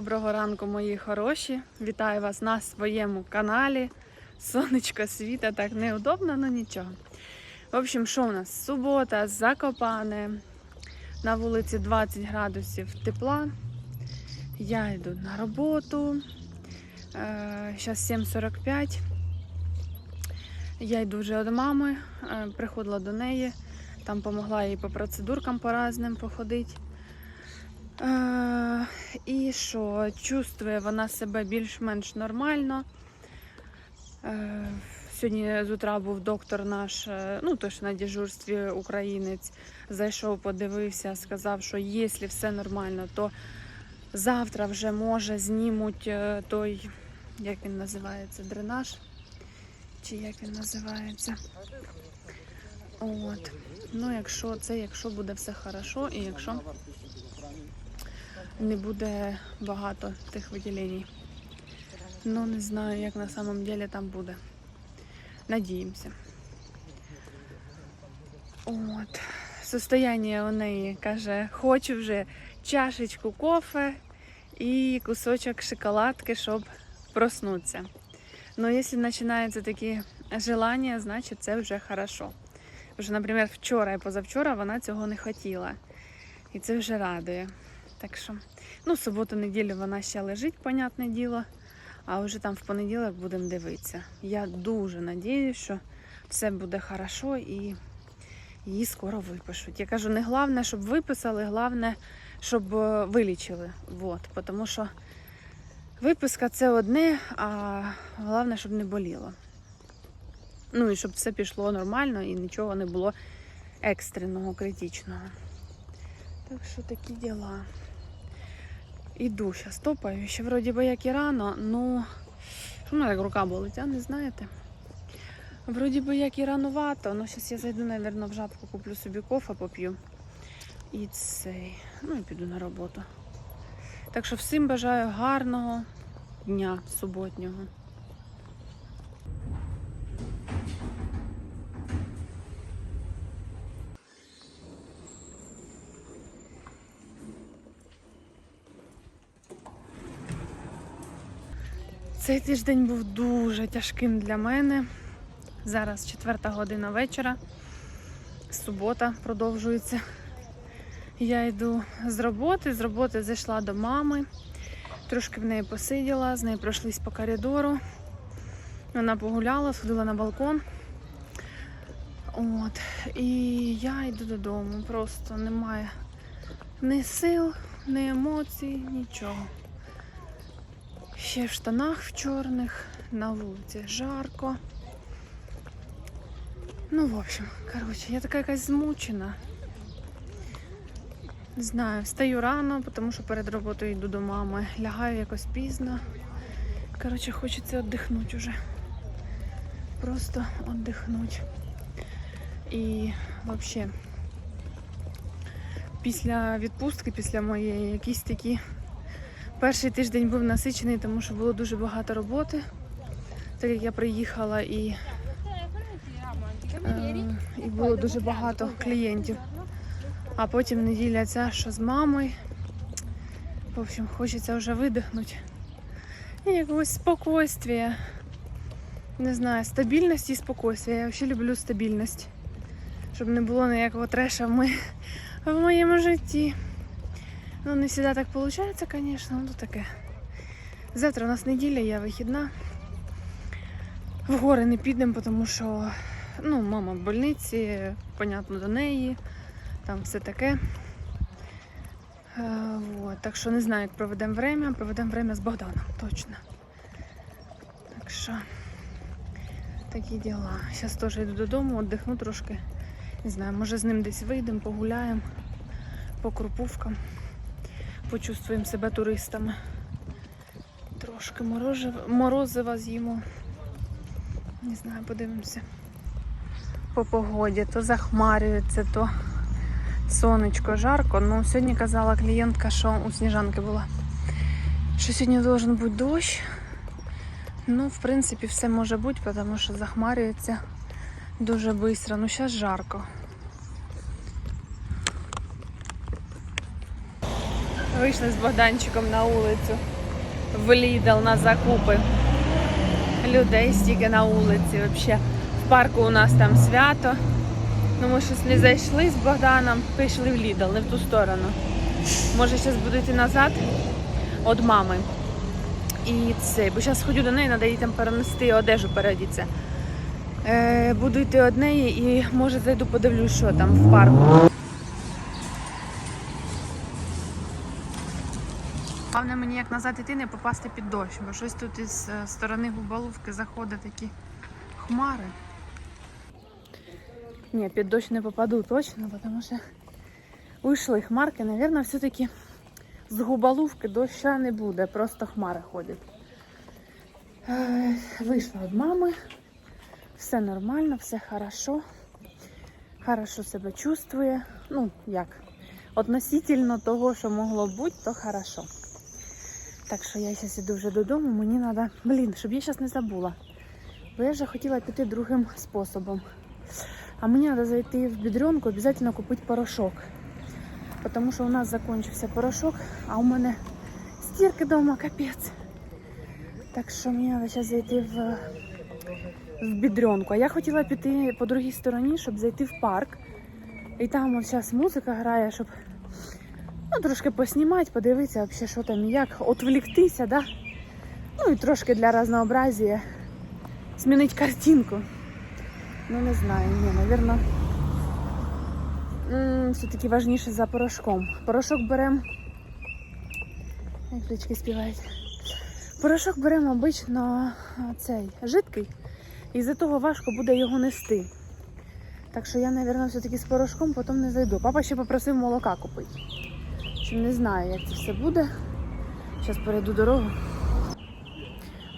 Доброго ранку, мої хороші. Вітаю вас на своєму каналі. Сонечко світа, так неудобно, але нічого. В общем, що у нас? Субота, Закопане. На вулиці 20 градусів тепла. Я йду на роботу. Зараз 7.45. Я йду вже до мами, е, приходила до неї, там допомогла їй по процедуркам по разним походити. І що, чувствує вона себе більш-менш нормально. Е, сьогодні з утра був доктор наш, е, ну той, на дежурстві українець, зайшов, подивився, сказав, що якщо все нормально, то завтра вже може знімуть е, той, як він називається, дренаж. Чи як він називається. От. Ну, якщо це, якщо буде все хорошо, і якщо не буде багато тих виділень. Ну, не знаю, як на самом деле там буде. Надіємося. От. Состояние у неї каже, хочу вже чашечку кофе і кусочок шоколадки, щоб проснутися. Но якщо починаються такі желання, значить це вже хорошо. Що, наприклад, вчора і позавчора вона цього не хотіла. І це вже радує. Так що, ну, суботу, неділю вона ще лежить, понятне діло. А вже там в понеділок будемо дивитися. Я дуже надіюсь, що все буде хорошо і її скоро випишуть. Я кажу, не головне, щоб виписали, головне, щоб е, вилічили. Вот. Тому що виписка це одне, а головне, щоб не боліло. Ну і щоб все пішло нормально і нічого не було екстреного, критичного. Так що такі діла. Іду зараз топаю. Ще вроді би як і рано, ну що мене так рука болить, а не знаєте? Вроді би як і ранувато, ну зараз я зайду, мабуть, в жабку, куплю собі кофе, поп'ю. І цей. Ну і піду на роботу. Так що всім бажаю гарного дня суботнього. Цей тиждень був дуже тяжким для мене. Зараз четверта година вечора. Субота продовжується. Я йду з роботи. З роботи зайшла до мами. Трошки в неї посиділа, з нею пройшлись по коридору. Вона погуляла, сходила на балкон. От. І я йду додому. Просто немає ні сил, ні емоцій, нічого. Ще в штанах в чорних, на вулиці жарко. Ну, в общем, коротше, я така якась змучена. Не знаю, встаю рано, тому що перед роботою йду до мами. Лягаю якось пізно. Коротше, хочеться віддихнути вже. Просто віддихнути. І взагалі, після відпустки, після моєї, якісь такі Перший тиждень був насичений, тому що було дуже багато роботи. Так як я приїхала і, е, і було дуже багато клієнтів. А потім неділя ця, що з мамою. В общем, хочеться вже видихнути. І якогось спокойствия. Не знаю, стабільності і спокойствия. Я взагалі люблю стабільність. Щоб не було ніякого треша в моєму житті. Ну, не завжди так виходить, звісно, ну таке. Завтра у нас неділя, я вихідна. В гори не підемо, тому що ну, мама в больниці, понятно, до неї, там все таке. Е, вот. Так що не знаю, як проведемо время, проведемо время з Богданом, точно. Так що такі діла. Зараз теж йду додому, віддихну трошки. Не знаю, може з ним десь вийдемо, погуляємо по крупувкам почувствуємо себе туристами. Трошки морозива, морозива з'їмо. Не знаю, подивимося. По погоді, то захмарюється, то сонечко, жарко. Ну, сьогодні казала клієнтка, що у сніжанки була. Що сьогодні должен бути дощ. Ну, в принципі, все може бути, тому що захмарюється дуже швидко. Ну, зараз жарко. Вийшли з Богданчиком на вулицю. В Лідл на закупи. Людей стільки на вулиці. Вообще. В парку у нас там свято. Ну, ми щось не зайшли з Богданом, пішли в Лідл, не в ту сторону. Може, зараз буду назад від мами. І це, бо зараз ходю до неї, треба їй там перенести одежу переодіться. Е, буду йти від неї і може зайду подивлюсь, що там в парку. Головне мені як назад іти, не попасти під дощ, бо щось тут із е, сторони Губалувки заходять такі хмари. Ні, під дощ не попаду точно, тому що вийшли хмарки, Навірно, все-таки з Губалувки доща не буде, просто хмари ходять. Е, Вийшла від мами, все нормально, все хорошо. Хорошо себе чувствує. Ну, як, относительно того, що могло бути, то хорошо. Так що я зараз іду вже додому, мені треба, блін, щоб я зараз не забула. Бо я вже хотіла піти другим способом. А мені треба зайти в бідренку, обов'язково купити порошок. Тому що у нас закінчився порошок, а у мене стірки вдома капець. Так що мені треба зараз зайти в, в бідренку. А я хотіла піти по другій стороні, щоб зайти в парк. І там от зараз музика грає, щоб ну, трошки поснімати, подивитися, взагалі, що там і як, отвліктися, да? Ну і трошки для разнообразія змінити картинку. Ну не знаю, ні, навірно. м, Все-таки важніше за порошком. Порошок беремо. Як птички співають. Порошок беремо обично цей жидкий, і з-за того важко буде його нести. Так що я, мабуть, все-таки з порошком потім не зайду. Папа ще попросив молока купити. Чи не знаю, як це все буде. Зараз перейду дорогу.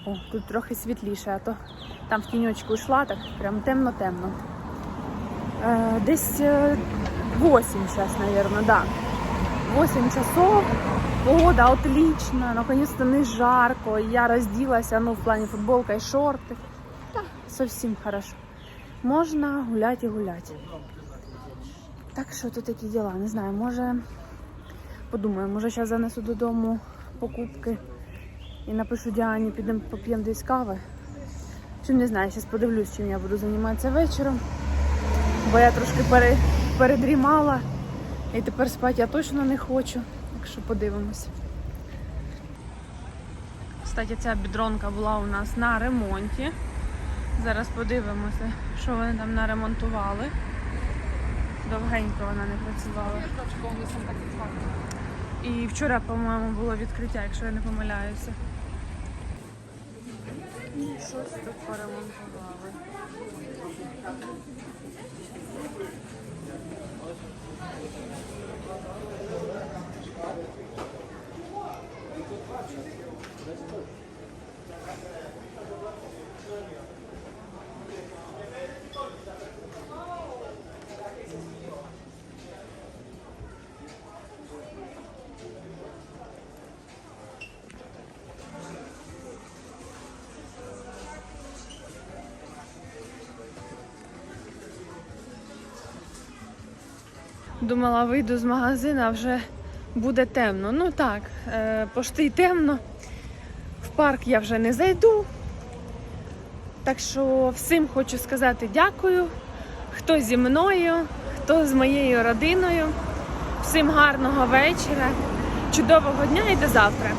О, тут трохи світліше, а то там в тіньочку йшла, так прям темно-темно. Е, десь е, 8 зараз, мабуть, да. 8 часов. Погода отлична, наконец-то не жарко. Я розділася, ну, в плані футболка і шорти. Да, совсем хорошо. Можна гуляти і гуляти. Так що тут такі діла, не знаю, може подумаю, може зараз занесу додому покупки і напишу Діані, підемо поп'ємо десь кави. Чим не знаю, зараз подивлюсь, чим я буду займатися вечором. Бо я трошки пере, передрімала і тепер спати я точно не хочу. Так що подивимось. Кстати, ця бідронка була у нас на ремонті. Зараз подивимося, що вони там наремонтували. Довгенько вона не працювала. І вчора, по-моєму, було відкриття, якщо я не помиляюся. Щось тут поремонтували. Думала, вийду з магазину, а вже буде темно. Ну так, е, пошти темно. В парк я вже не зайду. Так що всім хочу сказати дякую. Хто зі мною, хто з моєю родиною. Всім гарного вечора, чудового дня і до завтра.